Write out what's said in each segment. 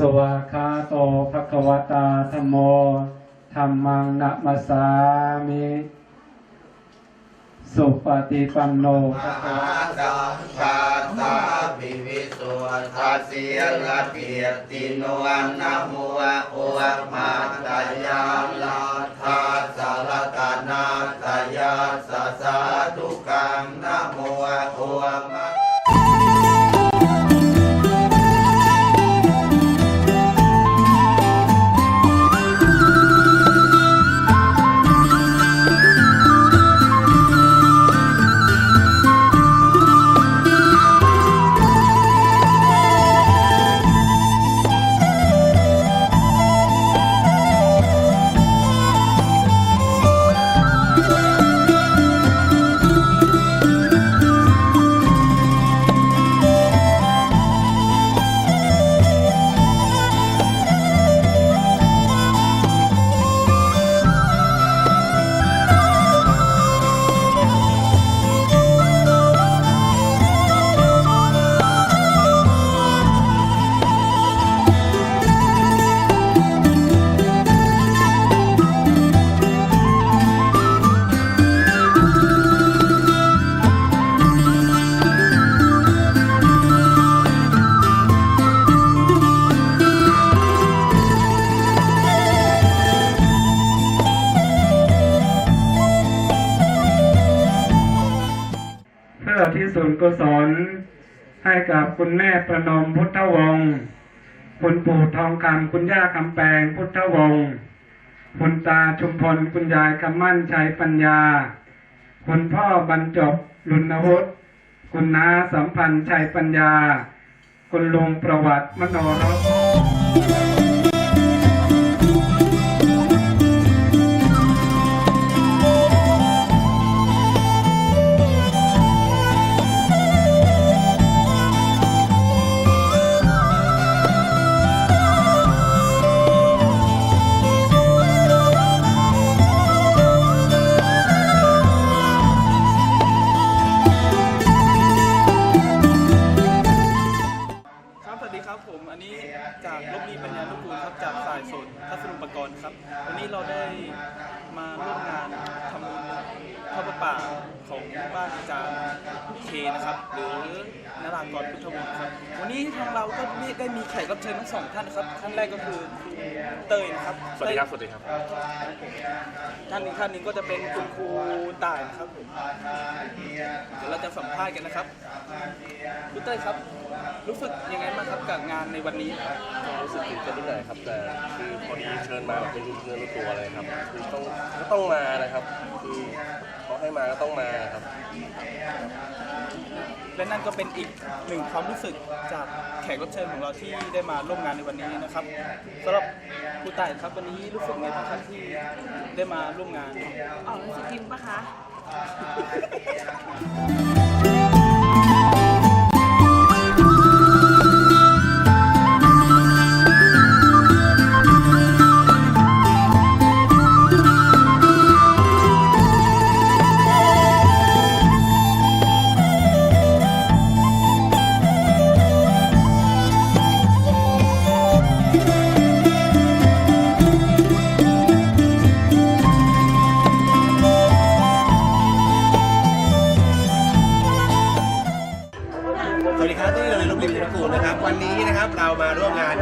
สวากาโตภะควตาธโมธรรมังนะมัสามิสุปฏิปันโนภะคะวะสังฆาตาภิวิสุทัสเสียละเกียรติโนวันนะโมะโอะมาตายาลา อที่ส่วนกุศล ให้กับคุณแม่ประนมพุทธวงศ์คุณปู่ทองคำคุณย่าคำแปงพุทธวงศ์คุณตาชุมพลคุณยายคำมั่นชัยปัญญา คุณพ่อบรรจบลุนวุฒิคุณน้าสัมพันธ์ชัยปัญญา คุณลุงประวัติมโนรส ดีครับผม อันนี้จากลบนีปัญญานุกูลครับจากสายสนทัศนุปกรณ์ครับ วันนี้เราได้มาร่วมงานทำบุญทอดประป่าของบ้านอาจารย์เคนะครับ หรือ นารากรพุทธวงศ์ครับ วันนี้ทางเราก็ได้มีแขกรับเชิญทั้งสองท่านนะครับท่านแรกก็คือคุณเตยนะครับสวัสดีครับสวัสดีครับ ท่านอีกท่านหนึ่งก็จะเป็นคุณครูต่ายนะครับผมเดี๋ยวเราจะสัมภาษณ์กันนะครับคุณเต้ยครับ รู้สึกยังไงบ้างครับกับงานในวันนี้ครับรู้สึกตื่นเต้นนิดหน่อยครับแต่คือพอดีเชิญมาแบบเป็นรู้เนื้อรู้ตัวเลยครับคือต้องก็ต้องมานะครับ คือเขาให้มาก็ต้องมาครับ และนั่นก็เป็นอีกหนึ่งความรู้สึกจากแขกรับเชิญของเราที่ได้มาร่วมงานในวันนี้นะครับสำหรับครูต่ายครับวันนี้รู้สึกไงบ้างครับที่ได้มาร่วมงานอ๋อรู้สึกยิ้มปะคะ นุกูลนะครับ วันนี้นะครับเรามาร่วมงาน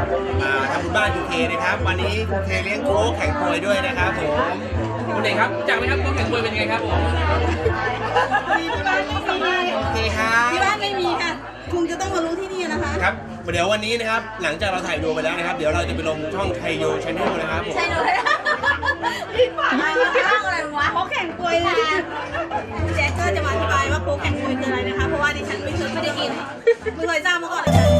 อ่าทำบุญบ้านยูเคนะครับ วันนี้ยูเคเลี้ยงโค้กแข่งปวยด้วยนะครับผมคุณเอกครับรู้จากไหมครับพวกแข่งมวยเป็นยังไงครับผมที่บ้านไม่มีโอเคครับที่บ้านไม่มีค่ะคุณจะต้องมารู้ที่นี่นะคะครับเดี๋ยววันนี้นะครับหลังจากเราถ่ายดูไปแล้วนะครับ เดี๋ยวเราจะไปลงช่องไทยโยชแนลนะครับผมใช่เลยพี่ผ่านมาข้างอะไรวะโค้กแข่งกลวยนะแจ็คก็จะมาอธิบายว่าโค้กแข่งกลวยคืออะไรนะคะ เพราะว่าดิฉันไม่เคยไม่ได้กินไม่เคยทราบมาก่อนเลยค่ะ